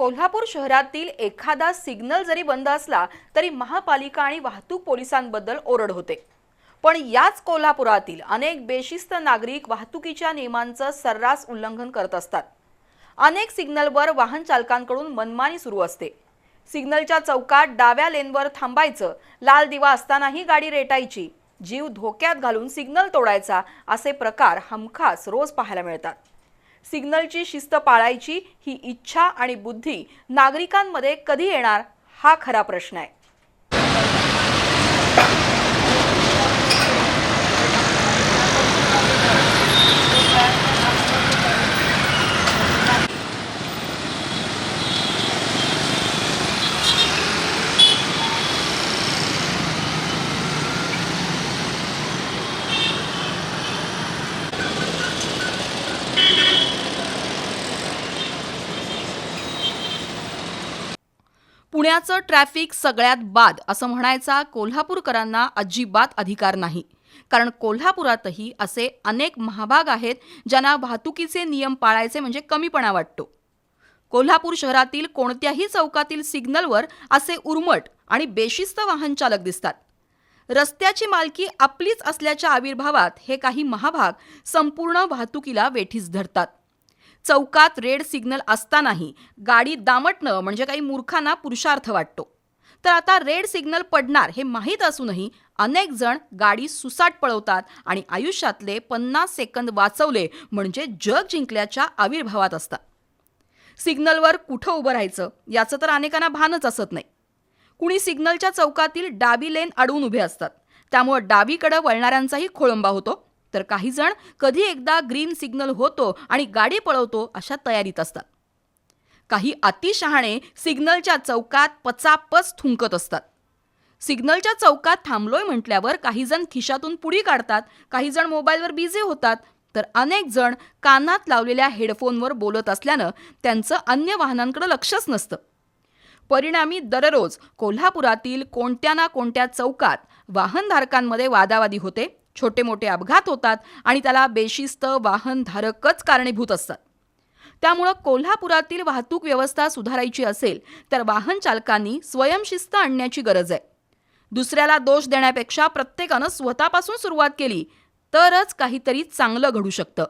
कोल्हापूर शहरातील एखादा सिग्नल जरी बंद असला तरी महापालिका आणि वाहतूक पोलिसांबद्दल ओरड होते. पण याच कोल्हापुरातील अनेक बेशिस्त नागरिक वाहतुकीच्या नियमांचं सर्रास उल्लंघन करत असतात. अनेक सिग्नलवर वाहन चालकांकडून मनमानी सुरू असते. सिग्नलच्या चौकात डाव्या लेनवर थांबायचं लाल दिवा असतानाही गाडी रेटायची जीव धोक्यात घालून सिग्नल तोडायचा असे प्रकार हमखास रोज पाहायला मिळतात. सिग्नलची शिस्त पाळायची ही इच्छा आणि बुद्धी नागरिकांमध्ये कधी येणार हा खरा प्रश्न आहे. पुण्याचं ट्रॅफिक सगळ्यात बाद असं म्हणायचा कोल्हापूरकरांना अजिबात अधिकार नाही. कारण कोल्हापुरातही असे अनेक महाभाग आहेत ज्यांना वाहतुकीचे नियम पाळायचे म्हणजे कमीपणा वाटतो. कोल्हापूर शहरातील कोणत्याही चौकातील सिग्नलवर असे उर्मट आणि बेशिस्त वाहन चालक दिसतात. रस्त्याची मालकी आपलीच असल्याच्या आविर्भावात हे काही महाभाग संपूर्ण वाहतुकीला वेठीस धरतात. चौकात रेड सिग्नल असतानाही गाडी दामटणं म्हणजे काही मूर्खांना पुरुषार्थ वाटतो. तर आता रेड सिग्नल पडणार हे माहीत असूनही अनेक जण गाडी सुसाट पळवतात आणि आयुष्यातले पन्नास सेकंद वाचवले म्हणजे जग जिंकल्याच्या आविर्भावात असतात. सिग्नलवर कुठं उभं राहायचं? याचं तर अनेकांना भानच असत नाही. कुणी सिग्नलच्या चौकातील डाबी लेन अडवून उभे असतात. त्यामुळं डावीकडं वळणाऱ्यांचाही खोळंबा होतो. तर काही जण कधी एकदा ग्रीन सिग्नल होतो आणि गाडी पळवतो अशा तयारीत असतात. काही अतिशहाणे सिग्नलच्या चौकात पचापच थुंकत असतात. सिग्नलच्या चौकात थांबलोय म्हटल्यावर काही जण खिशातून पुडी काढतात काही जण मोबाईलवर बिझी होतात तर अनेक जण कानात लावलेल्या हेडफोनवर बोलत असल्यानं त्यांचं अन्य वाहनांकडे लक्षच नसतं. परिणामी दररोज कोल्हापुरातील कोणत्या ना कोणत्या चौकात वाहनधारकांमध्ये वादावादी होते छोटे मोठे अपघात होतात आणि त्याला बेशिस्त वाहनधारकच कारणीभूत असतात. त्यामुळं कोल्हापुरातील वाहतूक व्यवस्था सुधारायची असेल तर वाहन चालकांनी स्वयंशिस्त आणण्याची गरज आहे. दुसऱ्याला दोष देण्यापेक्षा प्रत्येकानं स्वतःपासून सुरुवात केली तरच काहीतरी चांगलं घडू शकतं.